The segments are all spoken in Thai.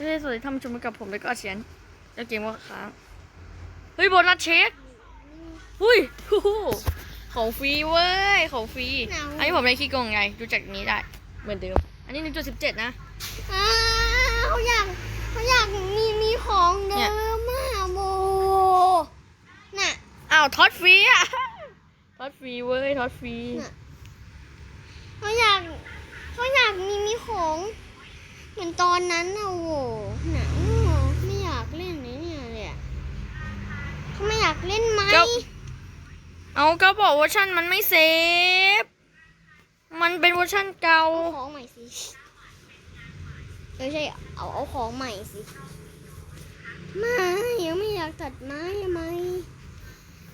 เฮ้ยสวัสดีท่านผู้ชมกับผมแล้วก็อาเชียนแล้วเกมว่าค้างเฮ้ยโบนัสเช็คหุ้ยฮู้ฮู้ของฟรีเว้ยของฟรีอันนี้ผมไม่ขี้โกงไงดูจากนี้ได้เหมือนเดิมอันนี้หนึ่งจุดสิบเจ็ดนะอ้าวเขาอยากเขาอยากมีมีของเดิมอะโมน่ะอ้าวท็อตฟรีอะท็อตฟรีเว้ยท็อตฟรีน่ะเขาอยากเขาอยากมีมีของ เหมือนตอนนั้นนะโว้น่ะโอ้ไม่อยากเล่นเลยเนี่ยเลยอะเขาไม่อยากเล่นไหมเจ้าเอาก็บอกเวอร์ชันมันไม่เซฟ มันเป็นเวอร์ชันเก่า เอาของใหม่สิไม่ใช่เอาเอาของใหม่สิไม่ยังไม่อยากตัดไม้ทำไม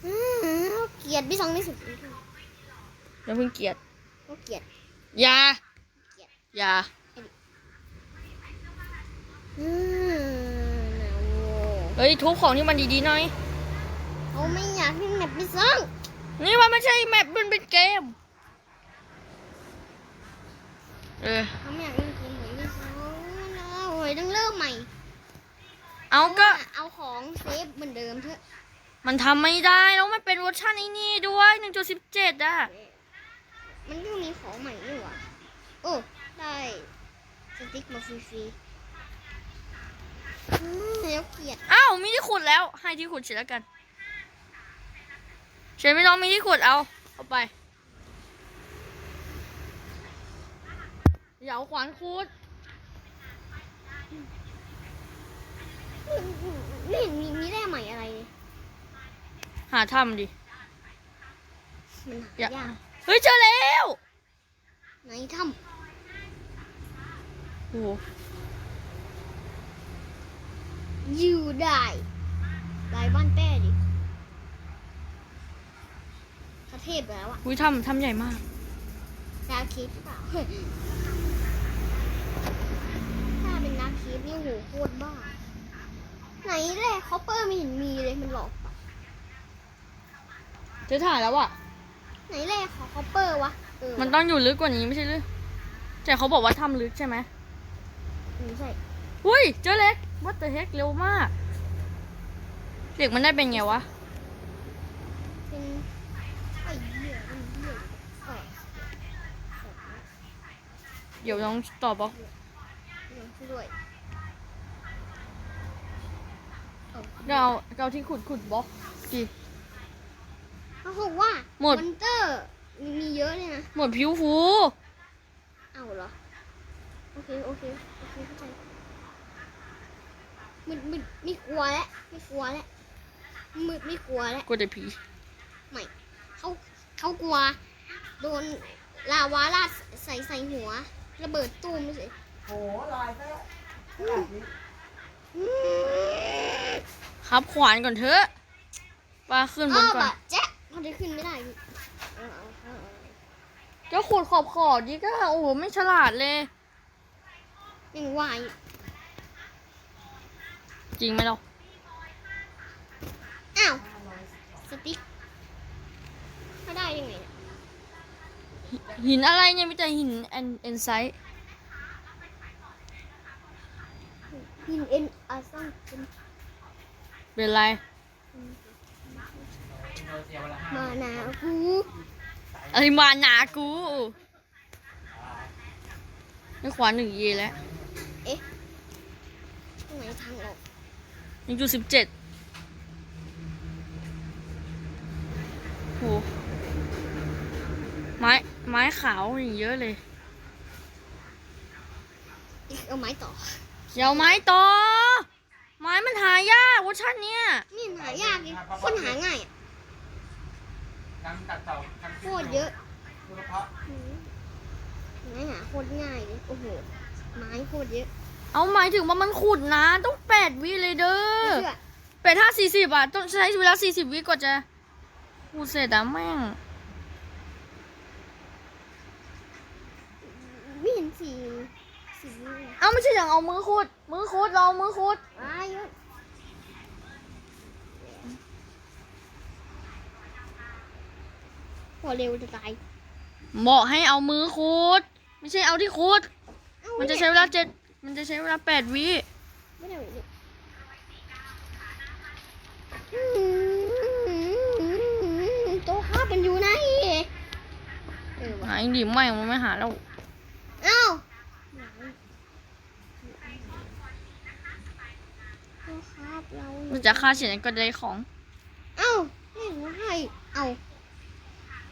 อ้าวเกลียดพี่สองที่สุดอย่าเพิ่งเกลียดก็เกลียด อย่าเกลียดอย่า อืมนะโว้เฮ้ยทุบของที่มันดีๆหน่อย เขาไม่อยากเล่นแบบพี่สองนี่มันไม่ใช่แมปมันเป็นเกม เออ เขาไม่อยากเล่นเกมเหมือนพี่สองแล้วโอ้ยต้องเริ่มใหม่เอาก็ เอาของเซฟเหมือนเดิมเถอะมันทำไม่ได้แล้วมันเป็นเวอร์ชันไอ้นี่ด้วย1.17อะ มันก็มีของใหม่ด้วยว่ะโอ้ได้สติ๊กมาฟรีๆอืม แล้วเกลียดอ้าวมีที่ขุดแล้ว ให้ที่ขุดเสร็จแล้วกันเฉยไม่ต้องมีที่ขุดเอาเอาไปอย่าเอาขวานขุดไม่เห็นมีมีแร่ใหม่อะไรเลยหาถ้ำดิมันอย่าหายากเฮ้ยเจอแล้วไหนถ้โอ้โหำ อยู่ได้ลายบ้านแป้ดิพระเทพแล้วอะอุ้ยถ้ำถ้ำใหญ่มาก ดาร์คคิดหรือเปล่า ถ้าเป็นดาร์คคิดนี่โหโคตรบ้า ไหนแร่คอปเปอร์ไม่เห็นมีเลยมันหลอกปะจะถ่ายแล้วอะไหนแร่ของคอปเปอร์วะเออมันต้องอยู่ลึกกว่านี้ไม่ใช่หรือแต่เขาบอกว่าถ้ำลึกใช่ไหม ไม่ใช่ อุ้ยเจอเล็กวัดแต่เฮกเร็วมาก เด็กมันได้เป็นไงวะ เป็นไอ้เหี้ยมันเหี้ยแปลกเดี๋ยวน้องตอบบอกลองช่วยด้วยเอาเราเอาเราที่ขุดขุดบล็อกดิเขาบอกว่าหมดมอนเตอร์มีมีเยอะเลยนะ หมดผิวฟู เอาเหรอ โอเค โอเค โอเค เข้าใจ มึดมึดไม่กลัวแล้วไม่กลัวแล้วมึดไม่กลัวแล้วกลัวแต่ผีไม่เขาเขากลัว โดนลาวาราดใส่ใส่หัว ระเบิดตูมสิโอ้ลอยซะแล้วขนาดนี้อืมครับขวานก่อนเถอะว่าขึ้นบอ้านวก่อแบนบแจ๊ะมันจะขึ้นไม่ได้พี่เอาเอาเอาเอาจะขุดขอบขอบดีก็โอ้โหไม่ฉลาดเลยยังวาย จริงไหมเราอ้าว สติ๊กเขาได้ยังไงเนี่ยหินอะไรเนี่ยมีแต่หินแอนเอนไซต์หินเอ็นอาซังเป็นเป็นไร มานาคูไอ้มาหนากูนี่ขวานหนึ่งเยแล้วตรงไหนทางออก หนึ่งจุดสิบเจ็ดโหไม้ไม้ขาวอย่างเยอะเลย เอาไม้ต่อเดี๋ยวไม้ต่อ ไม้มันหายากเวอร์ชันเนี้ยนี่มันหายากดิคนหาง่ายอะทำตัดต่อทำโคตรเยอะดูเพาะอืมไม้หาโคตรง่ายเลยโอ้โหไม้โคตรเยอะ เอาหมายถึงว่ามันขุดนะ ต้องแปดวิเลยเด้อไม่เชื่อแปดห้าสี่สิบอะต้องใช้เวลาสี่สิบวิกว่าจะพูดเสร็จอะแม่งไม่เห็นสีสีเลยเอาไม่ใช่อย่างเอามือขุด มือขุดเราเอามือขุดอ้ายเยอะพอเร็วจะตายบอกให้เอามือขุด ไม่ใช่เอาที่ขุดเอ้ามันจะเยใช้เวลาเจ็ด มันจะใช้เวลาแปดวิมไม่ได้เลยโต๊ะข้าเป็นอยู่ไหนเออวะหาอิงดีไม่มันไม่หาแล้วเอ้าโต๊ะครับเรามันจะฆ่าเฉียนก็ได้ของ เอ้าเล่นว่าให้เอ้า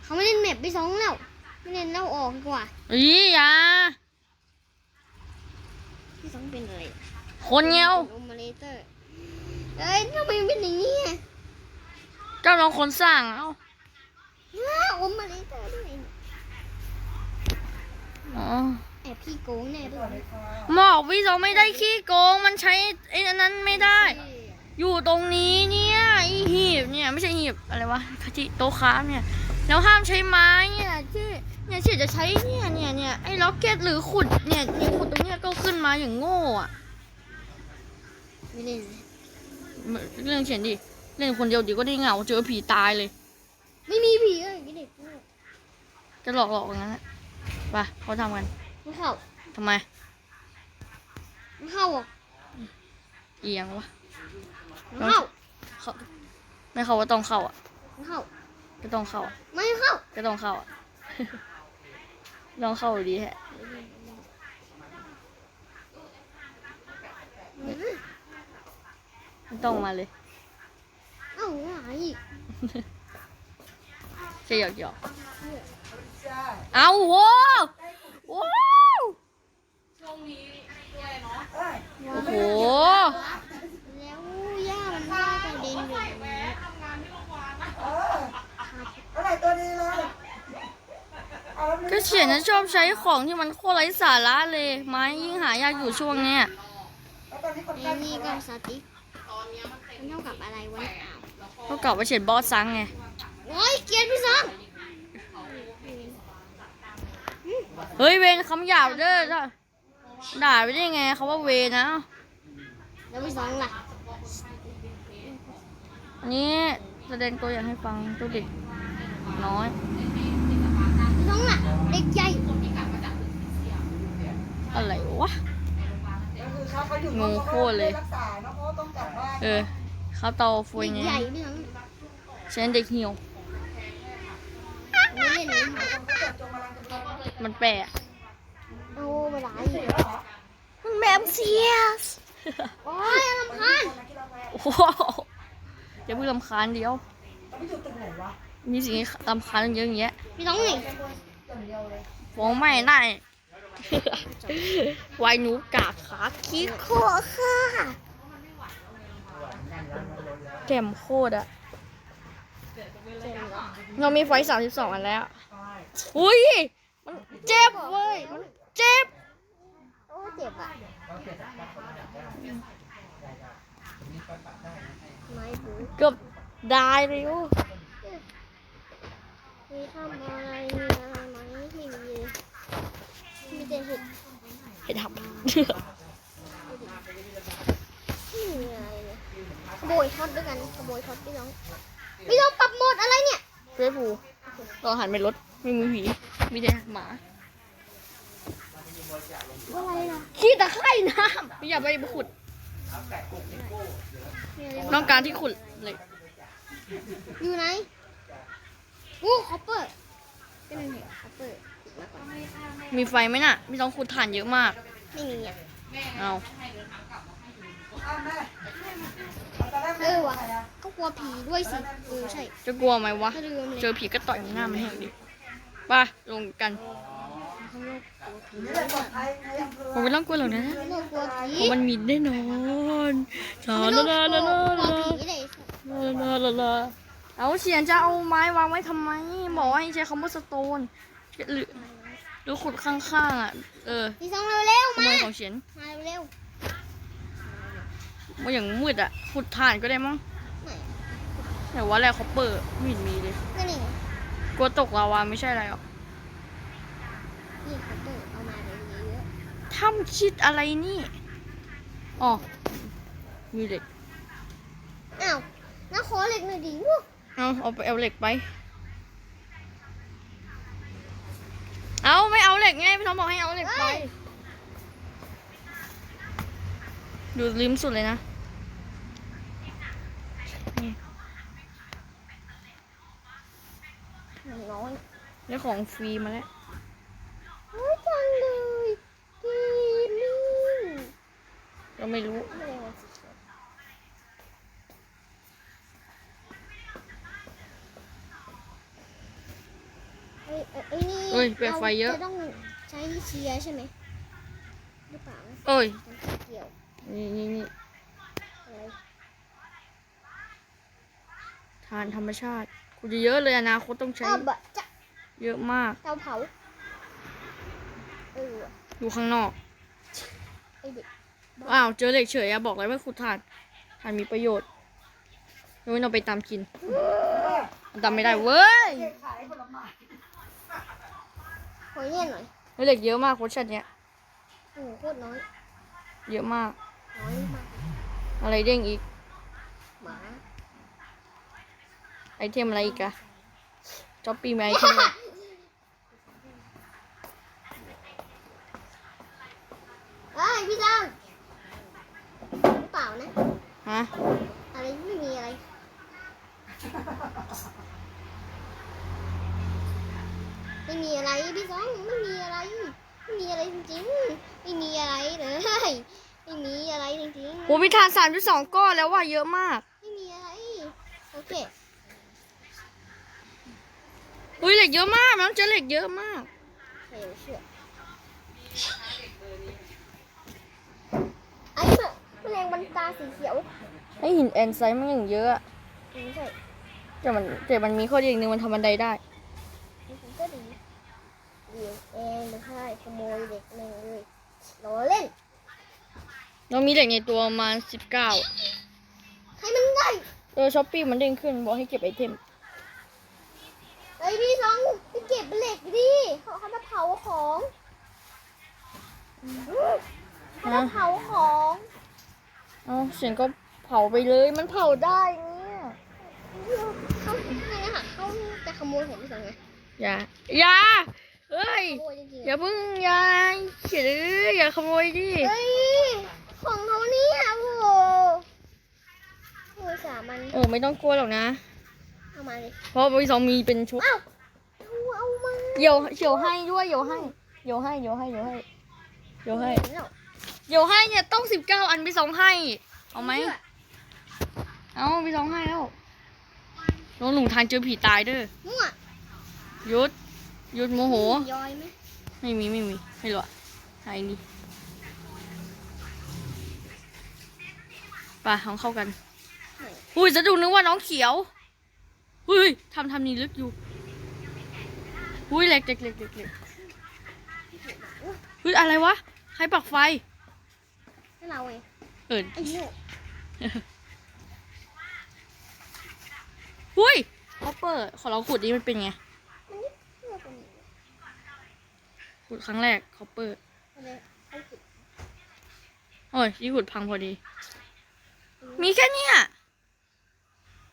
เขาไม่เล่นแมปไปสองแล้ว ไม่เล่นเล่าออกดีกว่าอีอยา พี่สองเป็นอะไรคนเงี้ยวโอมาเลเตอร์เอ้ยทำไมเป็นอย่างนี้อะเจ้าน้องคนสร้างเอ้าอ้าโอมาเลเตอร์ด้วยอ๋อแอบพี่โกงแน่ด้วยหมอกพี่สองไม่ได้ขี้โกงมันใช้ไอ้อันนั้นไม่ได้ อยู่ตรงนี้เนี่ยไอีหีบเนี่ยไม่ใช่หีบอะไรวะคจิโต๊ะค้าเนี่ยแล้วห้ามใช้ไม้เนี่ยที่เนี่ยเฉียจะใช้เนี่ยเนี่ยเนี่ยไอ้ล็อกเก็ตหรือขุดเนี่ยเนี่ยขุด มาอย่างโง่อะไม่เล่นเลยเรื่องเฉียนดิ เล่นคนเดียวเดี๋ยวก็ได้เหงาเจอผีตายเลย ไม่มีผีเอ้ยไม่เด็กพูดจะหลอกหลอกอย่างนั้นนะไปเขาทำกันไม่เข้าทำไมไม่เข้าอะเอียงวะไม่เข้าเขาไม่เขาว่าต้องเข้าอะไม่เข้าก็ต้องเข้าอะไม่เข้าก็ต้องเข้าอะต้องเข้าอยู่ดีแฮะ ไม่ต้องมาเลยเอ้าอะไรอีกแค่หยอกหยอกเอาโว้โว้โอ้โหแล้วย่ามันย่ากระเด็นอยู่อย่างนี้เอออะไรตัวนี้เลยเอาแล้วมันก็เฉียนนะชอบใช้ของที่มันโคตรไร้สาระเลย ไม้ยิ่งหายากอยู่ช่วงเนี้ยแล้วต อนนี้คนไอ้ไข้นี่ก็สติ๊กมันเท่ากับอะไรวะเท่ากับว่าเฉียนบอสซังไงโอ้ยเกลียดพี่สองเฮ้ยเวรคำหยาบเด้อจ้ะด่าไปได้ไงเขาว่าเวรนะแล้วพี่สองล่ะอันนี้แสดงตัวอย่างให้ฟังตัวเด็กน้อยพี่สองล่ะเด็กใหญ่อะไรวะ งงโคตรเลยรักษาเนาะเพราะว่าต้องกลับบ้านเออเขาเตาฟวยเด็กไงใหญ่พี่สองฉันเด็กเหี่ยวไม่เล่นเลยจงกำลังจะโดนมันแปลกโอ้เวลาเสียเหรอมันแบบเซียสโอ้ยรำคาญคนละกิโลเมตรโอ้โหอย่าเพิ่งรำคาญเดียวแล้วไม่อยู่ตึกไหนวะมีสิ่งที่รำคาญเยอะแยะพี่สองนี่อย่างเดียวเลยฟ้องไม่ได้ วายหนูกากขาขี้โคตรค่ะแจ่มโคตรอะเรามีไฟสามสิบสองอันแล้ว อุ้ย มันเจ็บเว้ย มันเจ็บ โอ้เจ็บอะไม่รู้เกือบได้เลยโอ้มีทำอะไรมีอะไรไหมไม่มี เลยมีแต่เห็ดเห็นทไม่มีอะไรเลยขโมยท็อตด้วยกันขโมยท็อตพี่น้องพี่น้องปรับโหมดอะไรเนี่ยำเฟ้ผูลองหันไปรถไม่มีผีมีแต่หมาอะไรล่ะขี้ตะไคร่น้ำอย่าไปขุดมีอะไรต้องการที่ขุดเลยอยู่ไหนอู้คอปเปอร์เป็นอะไรคอปเปอร์ มาก่อนมีไฟไหมน่ะมีต้องขุดถ่านเยอะมาก ไม่มีอะเอาอ้าวแม่เอาตอนแรกเอแม่อไปว่ะไหนอะก็กลัวผีด้วยสิเออใช่ จะกลัวไหมวะก็ลืมเลยเจอผีก็ต่อยหน้ามันแห้งดิไปลงกันนี่แหละปลอดภัยในอำเภอผมไม่ต้องกลัวหรอกนะไม่ต้องกลัวผีเพราะมันมีแน่นอนลาไม่ลาต้องลากลัลาวลากลัวลาผีเลยลาลาลาเอาเฉียนจะเอาไม้วางไว้ทำไม บอกว่าให้ใช้คำว่าสโตนหรือ หรือขุดข้างๆอะ เออพี่สองเร็วขๆโมมายของเฉียนมาเร็วว่าอย่างมืดอะ ขุดถ่านก็ได้มั้งๆไม่แต่ว่าแร่คอปเปอร์ไม่เห็นมีเลย ก็นี่ไงกลัวตกลาวาไม่ใช่อะไรหรอกนี่คอปเปอร์เอามาเลยเยอะทำชิดอะไรนี่ อ๋อ มีเหล็ก ๆอ้าวน้าขอเหล็กหน่อยดิวู้เอาเอาไปเอาเหล็กไป เอาไม่เอาเหล็กไงพี่ทอมบอกให้เอาเหล็กไป ดูริมสุดเลยนะนี่น้อยได้ของฟรีมาแล้ว เฮ้ยเปิดไฟเยอะ ราจะต้องใช้เชียร์ใช่ไหมหรือเปล่าเอ้ยมันเกี่ยวนี่นี่นี่อะไรทานธรรมชาติกูจะเยอะเลยอนาคตต้องใช้ อ้าวบะจะเยอะมากเตาเผาเออว่ะอยู่ข้างนอก ไอ้เด็กอ้าวเจอเหล็กเฉยอะบอกเลยว่าขุดถ่านถ่านมีประโยชน์ยกเว้นเอาไปตามกินมันตามไม่ได้เว้ย เด็กขายผลไม้ ขอเนี่ยหน่อยแล้วเหล็กเยอะมากโคชัดเนี้ยโอ้โหโคตรน้อย เยอะมาก น้อยมาก อะไรเด้งอีก หมาไอเทมอะไรอีกอะจ๊อปปี้มีไอเทมอะไรเอ้ยพี่จังหรือเปล่านะ ฮะ อะไรไม่มีอะไร ไม่มีอะไรพี่สองไม่มีอะไร ไม่มีอะไรจริงๆไม่มีอะไรเลยไม่มีอะไรจริงโหมีถ่านสามจุดสองก้อนแล้วว่ะเยอะมากๆไม่มีอะไร โอเคอุ้ยเหล็กเยอะมากน้องเจอเหล็กเยอะมากใครจะเชื่อไอ้แมแมลงวันตาสีเขียวให้หินแอนไซด์มันอย่างเยอะอะไม่ใช่แต่มันแต่มันมีข้อดีอย่างหนึงมันทำบันไดได้มัน ก็ดีเดี๋ยวเองไม่ใช่ขโมยเด็กแม่งเลยล้อเล่น เรามีเหล็กในตัวประมาณสิบเก้าให้มันได้เออช้อปปี้มันเด้งขึ้นบอกให้เก็บไอเทมไอ้ยพี่สองไปเก็บเหล็กดิเขาเขามาเผาของเขามาเผาของเอาเสียงก็เผาไปเลยมันเผาได้เนี่ยเขาให้อาหารเขาจะขโมยของพี่สองไง อย่าอย่าเฮ้ยขโมยจริงๆอย่าเพิ่งอย่าเขียนอย่าขโมยดิเฮ้ย ของเขาเนี่ยโอ้โหโอ้ยสามันโอ้ไม่ต้องกลัวหรอกนะ เอามาเลยเพราะวีสองมีเป็นชุดเอ้าเอาเอามาเดี๋ยวเดี๋ยวให้ด้วยเดี๋ยวให้เดี๋ยวให้เดี๋ยวให้เดี๋ยวให้เดี๋ยวให้เดี๋ยวเดี๋ยวให้เนี่ยต้องสิบเก้าอันวีสองให้ เอาไหม เอาวีสองให้แล้วโดนหลงทางเจอผีตายเด้อมั่วห ยุดหยุดโมโห ย้อยไหมไม่มีไม่มีไม่หรอกหายนี่ไปของเข้ากันอุ้ยจะดูนึกว่าน้องเขียวอุ้ยทำทำนี่ลึกอยู่อุ้ยเล็กเล็กเล็กเล็กเล็กอุ้ยอะไรวะใครปักไฟให้เราเองเออไอ้โง่อุ้ยคอปเปอร์ขอเราขุดนี้มันเป็นไง มันนี่เพื่อเป็น ขุดครั้งแรกคอปเปอร์อะไรไอ้สุดโอ้ยที่ขุดพังพอดี มีแค่เนี้ย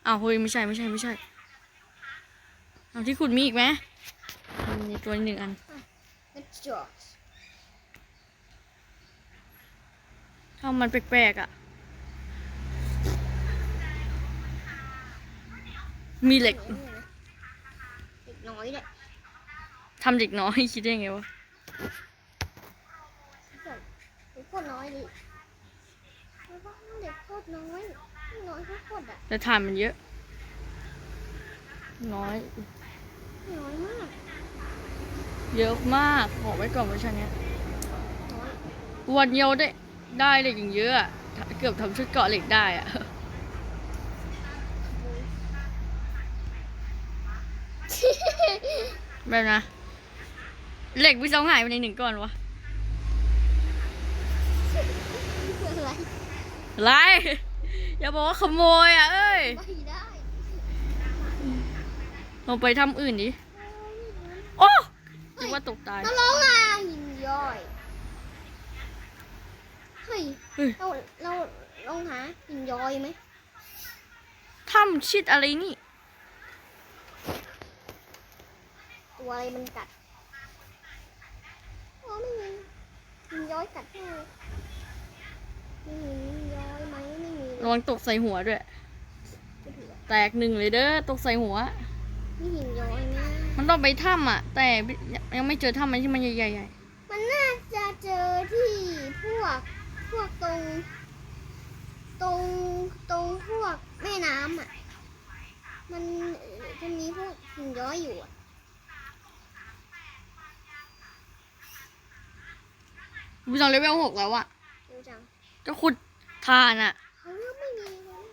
อ้าวเฮ้ยไม่ใช่ไม่ใช่ไม่ใช่เอาที่ขุดมีอีกไหมมีตัวนี้หนึ่งอันเป็นจอร์จถ้ามันแปลกๆอะ มีเหล็กเด็กน้อยเนี่ยทำเด็กน้อยคิดได้ไงวะ เด็กโคตรน้อยดิแล้วก็เด็กโคตรน้อย น้อยโคตรๆอะแต่ฐานมันเยอะ น้อย น้อยมาก เยอะมากบอกไว้ก่อนว่าชันเนี้ยน้อยวันเดียวได้ได้เหล็กอย่างเยอะอะเกือบทำชุดเกาะเหล็กได้อะแบบนะ เหล็กวิสองหายไปในหนึ่งก้อนวะอะไรอะไร อย่าบอกว่าขโมยอะ เอ้ย ไม่ได้ลงไปทำอื่นดิ โอ้คิดว่าตกตายน้องร้องอะหินย่อย เฮ้ย เฮ้ย เรา เราลองหาหินย้อยไหมทำชิดอะไรนี่ ตัวอะไรมันกัดอ๋อ ไม่มีหินย้อยกัดแน่ไม่มีย้อยไหมไม่มีระวังตกใส่หัวด้วย ไม่ถือว่าแตกหนึ่งเลยเด้อตกใส่หัว ไม่หินย้อยนะมันต้องไปถ้ำอะ แต่ยังไม่เจอถ้ำมันที่มันใหญ่ๆมันน่าจะเจอที่พวกพวกตรง ตรงตรงพวกแม่น้ำอะ มันเอ่อจะมีพวกหินย้อยอยู่อะ วิจองเลเวลหกแล้วอะดูจังก็ขุดทานอะเขาเลือกไม่มีเลย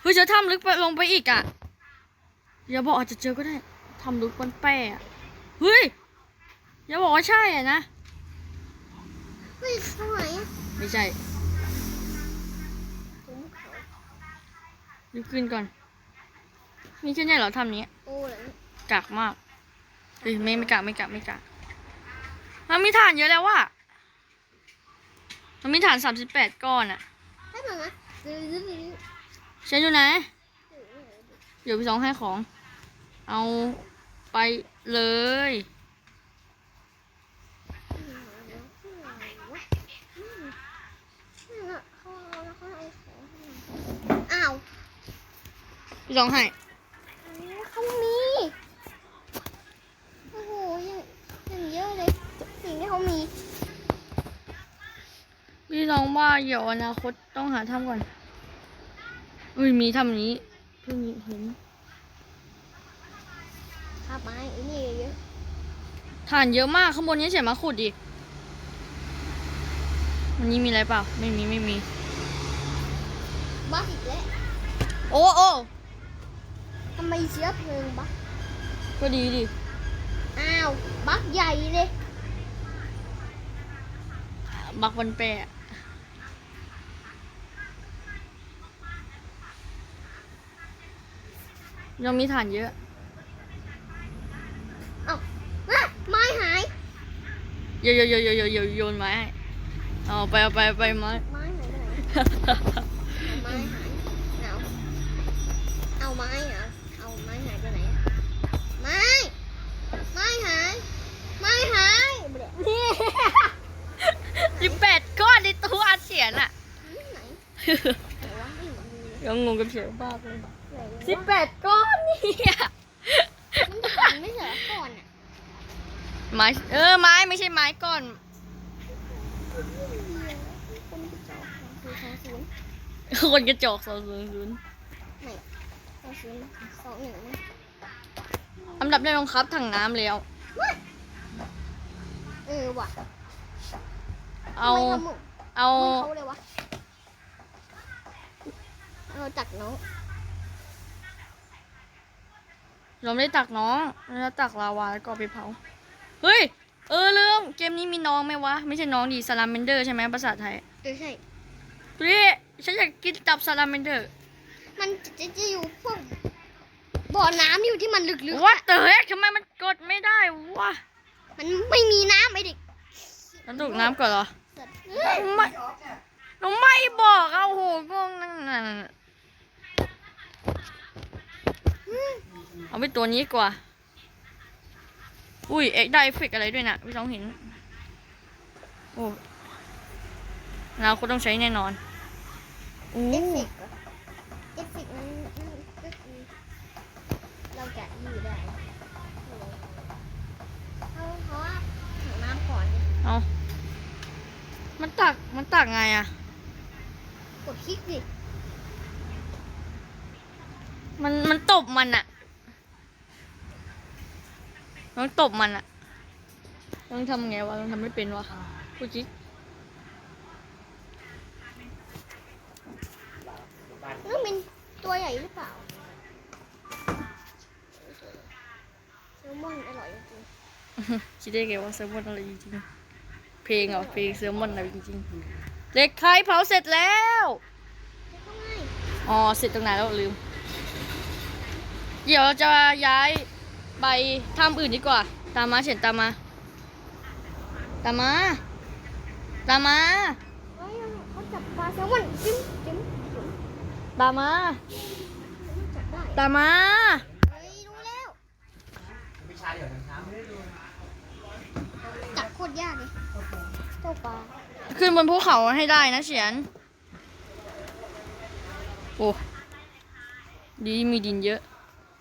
เฮ้ยเจอถ้ำลึกไปลงไปอีกอะอย่าบอกอาจจะเจอก็ได้ถ้ำลึกมันแป้อะเฮ้ยอย่าบอกว่าใช่อะนะเฮ้ยตรงไหนอะไม่ใช่ผมเขารีบขึ้นก่อนนี่แค่เนี้เหรอถ้ำนี้โอ้เหรอเนี่ยกากมากเฮ้ยไม่ไม่กากไม่กากไม่กากมันมีฐานเยอะแล้วว่ะ มันมีฐานสามสิบแปดก้อนอะให้เปิดนะดื้อดื้อดื้อเชนอยู่ไหนดื้อเดี๋ยวพี่สองให้ของ เอาไปเลย อ้าวพี่สองให้ เขามี โอ้โหยังยังเยอะเลย สิ่งที่เขามี พี่สองว่าเดี๋ยวอนาคตต้องหาถ้ำก่อน อุ้ยมีถ้ำนี้เพิ่งเห็นข้าไม้ไอ้นี่เยอะฐานเยอะมากข้างบนนี้เสียมาขุดอีกวันนี้มีอะไรเปล่า ไม่มีไม่มีบ้าอีกแล้วโอ้โอ้ทำไมเชื้อเพลิงบักก็ดีดิ อ้าว บักใหญ่เลย บักวันแปะ ยังมีฐานเยอะ เอ้าฮะไม้หาย โยโยโยโยโยโยโยนไม้ให้เอาไปเอาไปเอาไปไม้ ไม้หายไปไหนเอาไม้หายเอาเอาไม้เหรอเอาไม้หายไปไหนอะไม้ ไม้หาย ไม้หายเบลนี่สิบแปดก้อนในตัวอันเสียนอะไหนไหนวะไม่เห็นมีเลยยังงงกับเสียงมากเลยไหนวะ สิบแปดก้อนเนี่ยมันผ่านไม่ใช่เหรอก่อนอะไม้เออไม้ไม่ใช่ไม้ก้อนคนที่จอคือสองศูนย์คนกระจอกสองศูนย์ศูนย์ไม่สองศูนย์สองหนึ่งนะอันดับแรกต้องครับถังน้ำแล้วเออว่ะเอาทำไมทำหมดเอาเหมือนเขาเลยวะเราจักน้อง เราไม่ได้ตักน้องเราตักลาวาแล้วก็เอาไปเผา เฮ้ย เออลืมเกมนี้มีน้องไหมวะ ไม่ใช่น้องดิซาลาเมนเดอร์ใช่ไหมภาษาไทยเออใช่ดูดิฉันอยากกินตับซาลาเมนเดอร์ มันจะจะอยู่พวกบ่อน้ำอยู่ที่มันลึกว่าเต๋อทำไมมันกดไม่ได้วะๆมันไม่มีน้ำไอเด็กเราตกน้ำก่อนเหรอสัตว์เอ้ยไม่เราไม่บอกเอาโหงงนั่นน่ะ เอาไปตัวนี้ดีกว่า อุ้ย เอ็กได้เอฟเฟกต์อะไรด้วยนะพี่ต้องเห็น โอ้เราก็ต้องใช้แน่นอนอู้เอฟเฟกต์เหรอเอฟเฟกต์นั้นนั่นก็คือเราจะอยู่ได้เอาเพราะว่าถังน้ำก่อนเนี่ยเอามันตัก มันตักไงอะกดคลิกดิมันมันตบมันอะ ต้องตบมันอะต้องทำไงวะต้องทำไม่เป็นวะพูดจิต้องเป็นตัวใหญ่หรือเปล่าแซลมอนอร่อยจริงคิดได้ไงว่าแซลมอนอะไรจริงๆเพลงเหรอเพลงแซลมอนอะไรจริงๆเด็กไข่เผาเสร็จแล้วๆแล้วก็ง่ายอ๋อเสร็จตรงไหนแล้วลืม เดี๋ยวเราจะย้าย ไปถ้ำอื่นดีกว่า ตามมาเฉียนตามมา ตามมา ตามมา เฮ้ยเขาจับปลาแซลมอนจิ้มจิ้มจิ้มตามมามันจับได้ตามมา เฮ้ยรู้แล้ววิชาเดี๋ยวนะครับจับโคตรยากเลยเจ้าปลาขึ้นบนภูเขาให้ได้นะเฉียนเโอ้ ดีมีดินเยอะ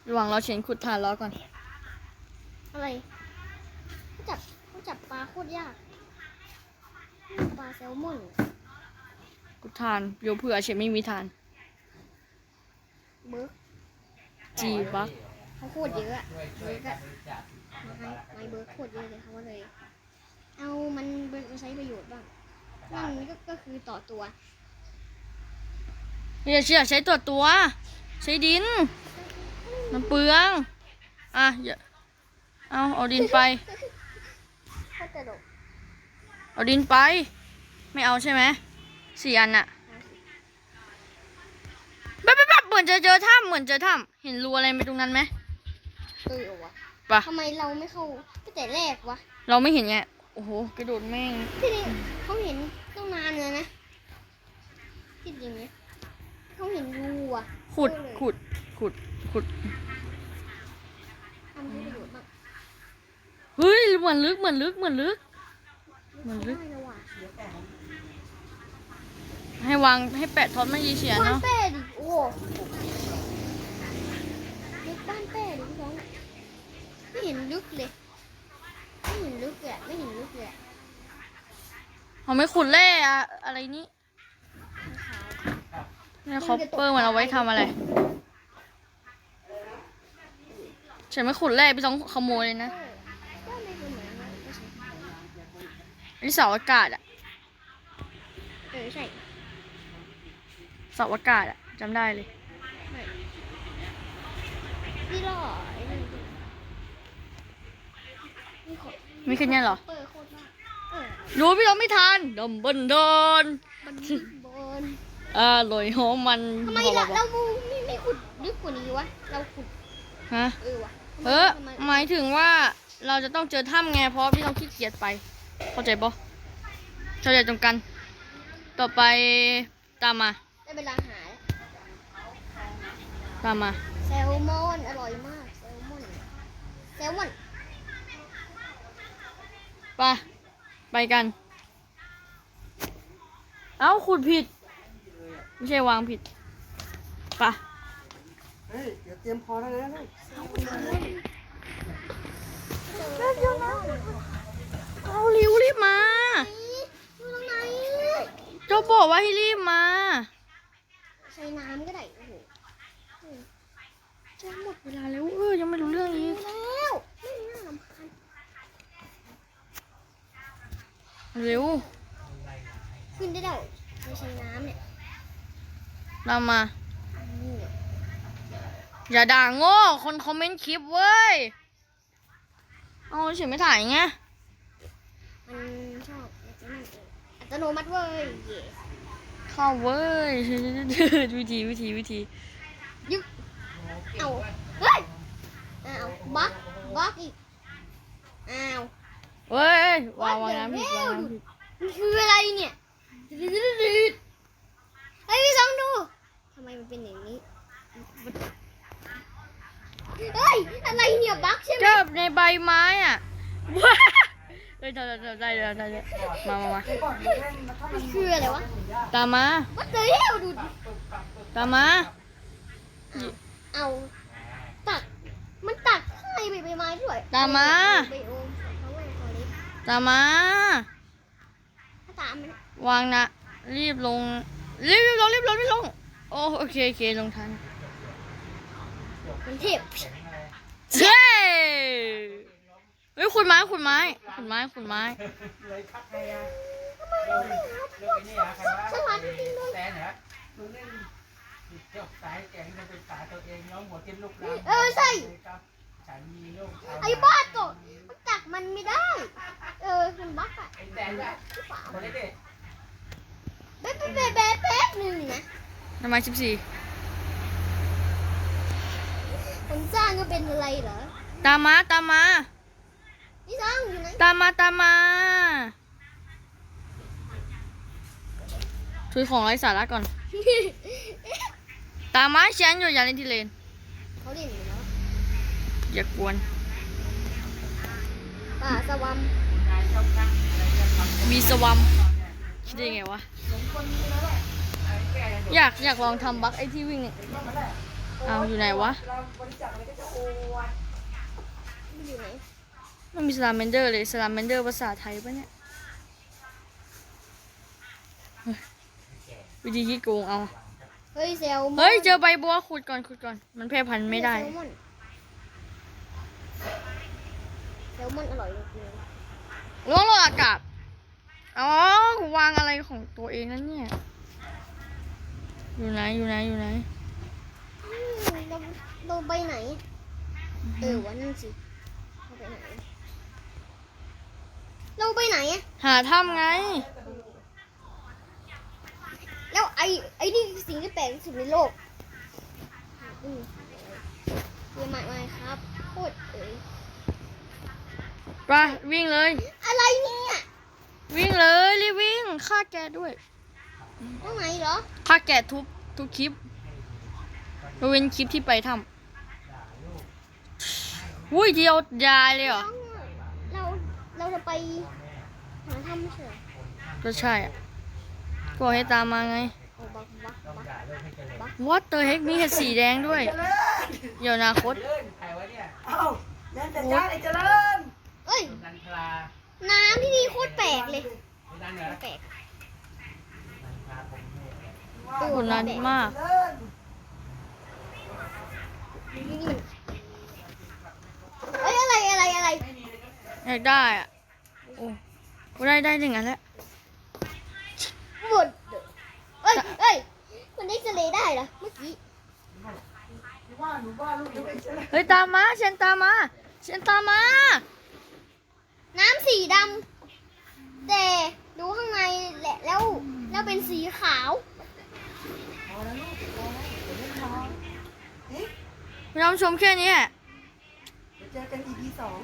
ระหว่างเราเฉียนขุดฐานล้อก่อน อะไรเขาจับเขาจับปลาโคตรยากปลาแซลมอนขุดฐานเดี๋ยวเผื่อเฉียนไม่มีฐาน เบิร์กจีบักเขาโคตรเยอะอะช่วยช่เบิวยร์กกันอะบริจาคไม่ไม่เบิร์กโคตรเยอะเลยเขาก็เลย เอามันไปใช้ประโยชน์บ้างนั่นก็ก็คือต่อตัวอย่าเชื่อใช้ตัวตัว ใช้ดินมันเปลือง อะอย่า เอาเอาดินไปโคตรตลกเอาดินไป ไม่เอาใช่ไหมสี่อันอะแบบแบบแบบเหมือนจะเจอถ้ำเหมือนเจอถ้ำเห็นรูอะไรไปตรงนั้นไหมเออวะปะทำไมเราไม่เข้าตั้งแต่แรกวะ เราไม่เห็นไงโอ้โหกระโดดแม่งที่นี่เขาเห็นตั้งนานเลยนะคิดอย่างนี้เขาเห็นรูอะขุดขุดขุดขุดทำให้ประโยชน์บ้าง เฮ้ยเหมือนลึกเหมือนลึกเหมือนลึกมันลึกได้แล้วว่ะให้วางให้แปะท็อตไม่ยีเฉียบ้านเนาะแป้ดิโอ้โหลึกบ้านแป้ดิพี่น้องไม่เห็นลึกเลยไม่เห็นลึกเลยอะไม่เห็นลึกเลยอะเขาไม่ขุดแร่อะอะไรนี่เนี่ยคอปเปอร์มันเอาไว้ทำอะไร ฉันไม่ขุดแร่พี่ต้องขโมยเลยนะ ก็ไม่เป็นเหมือนกันก็ใช่ อันนี้เสาอากาศอะเออใช่เสาอากาศอะจำได้เลยพี่ล่อไอ้นี่ดินี่ขอมีแค่เนี้ยเหรอ เปิดโคตรมากเออดูพี่ต้องไม่ทานดมบนโดนบันบนอร่อยหอมมันทำไมบเราอกเรามูไม่ไม่ขุดลึกกว่านี้วะ เราขุดฮะ เออวะทำไมเออทำไมหมายถึงว่าเราจะต้องเจอถ้ำไงเพราะพี่ต้องขี้เกียจไป เข้าใจปะเข้าใจตรงกัน ต่อไปตามมา ได้เวลาหาแล้วตามมา แซลมอนอร่อยมาก แซลมอนแซลมอนไปไปกัน เอ้าขุดผิด ไม่ใช่วางผิดไปะเฮ้ย เดี๋ยวเตรียมพอแล้วนะลูก เอาริวรีบมาอยู่ตรงไหนเจ้าบอกว่าให้รีบมา ใช้น้ำก็ได้ โอ้โหจะหมดเวลาแล้ว เออ ยังไม่รู้เรื่องอีรู้กแล้วไม่น่ารำคาญเร็ว ขึ้นได้แล้วไม่ใช้น้ำเนี่ยตามมานี่อย่าด่าโง่ คนคอมเมนต์คลิปเว้ย เอาเฉยไม่ถ่ายไง มันชอบนั่นเองอั ตโนมัติเว้ยเย่เข้าเว้ยวิธีวิธีวิธียึกเอาเฮ้ยอ้าวบักบักอีกอ้าวเว้ยวางวางน้ำผิดวางน้ำผิดมันคืออะไรเนี่ยเฮ้ยพี่สองดูทำไมมันเป็นอย่างนี้เฮ้ยอะไรเนี่ยบักใช่ไหมเจอในใบไม้อะว้า เฮ้ยได้ได้ได้ได้ได้ได้มามามาก่อนเล่นแล้วถ้ามันมันคืออะไรวะตามมา วัดเลยเฮลดูดิตามมา เอาตัก มันตักข้างในใบใบไม้ด้วยตามมา ใบโอมเขาไว้คอเล็กตามมา ถ้าตามมันวางนะ รีบลง รีบรีบลงรีบลงรีบลง โอ้โอเคโอเคลงทันมันเทพ เย้เฮ้ยขุดไม้ขุดไม้ขุดไม้ขุดไม้เลยคัดให้อะเรื่องนี่อะใครวะแตนเหรอมึงเล่นหยิบจบสายแก่งจะเป็นสายตัวเองน้องหัวกินลูกหลานเออใช่ฉันมีลูกไอ้บ้าโตะมันตักมันไม่ได้ เออมันบักอะไอ้แตนอะหรือเล่าคนเล็กแป๊บแป๊บแป๊บแป๊บแป๊บหนึ่งนะทำไมสิบสี่คนสร้างก็เป็นอะไรเหรอ ตามมาตามมา นี่สร้างอยู่ไหนตามมาตามมา ถือของไร้สาระก่อน ตามมาฉันอยู่อย่างในที่เลน เขาเล่นอยู่เนาะอย่ากวน ป่าสวัมมีสวัมคิดได้ไงวะเหมือนคนนี้แล้วแหละไอ้แกอยากอยากลองทำบั๊กไอ้ที่วิ่งเนี่ยก็มาแหละเอาอยู่ไหนวะเราบริจาคอะไรก็จะโอวดมันอยู่ไหน มันมีสลามเมนเดอร์เลยสลามเมนเดอร์ภาษาไทยปะเนี่ยเฮ้ยวิธีที่โกงเอา เฮ้ยแซลมอนเฮ้ยเจอใบบัวขุดก่อนขุดก่อน มันแพร่พันธุ์ไม่ได้แซลมอนแซลมอนอร่อยจริงล่วงลงอากาศ อ๋อวางอะไรของตัวเองนั่นเนี่ย อยู่ไหนอยู่ไหนอยู่ไหนๆอืมเราเราไปไหน เออวันนั่นสิเราไปไหน เราไปไหนอะหาถ้ำไง แล้วไอ้ไอ้นี่คือสิ่งที่แปลกที่สุดในโลกอืมเรียนใหม่ๆครับโคตรเอ๋ยไปวิ่งเลย อะไรเนี่ยวิ่งเลยรีบวิ่งฆ่าแกะด้วยตรงไหนเหรอฆ่าแกะทุกทุกคลิปยกเว้นคลิปที่ไปถ้ำอุ้ยเดียวยายเลยเหรอเราเรา จะไปหาถ้ำไม่ใช่เหรอก็ใช่อะบอกให้ตามมาไงเอาบักบักต้องบักด่าเลิกให้เจริญ What the heck มีเห็ดสีแดงด้วย เจริญเดี๋ยวอนาคตเลิกใครวะเนี่ยเอ้าเล่นแต่จ้าไอ้เจริญเอ้ยนันทราน้ำที่นี่โคตรแปลกเลยไม่ดันเหรอแปลกนันทราผมเนี่ยเออคนนั้นมาก เจริญนี่มันเอ้ยอะไรอะไรอะไรอยากได้อะ โอ้กูได้ได้หนึ่งอันแล้วหมดเอ้ยเอ้ยมันได้ทะเลได้เหรอเมื่อกี้ว่าหนูว่าลูกยังไม่เจริญเฮ้ยตามมาเชนตามมาเชนตามมา น้ำสีดำแต่ดูข้างในแหละแล้วแล้วเป็นสีขาวพอแล้วลูกพอแล้วเดี๋ยวเล่นน้องนี่พี่น้องชมแค่นี้แหละเดี๋ยวเจอกัน EP สอง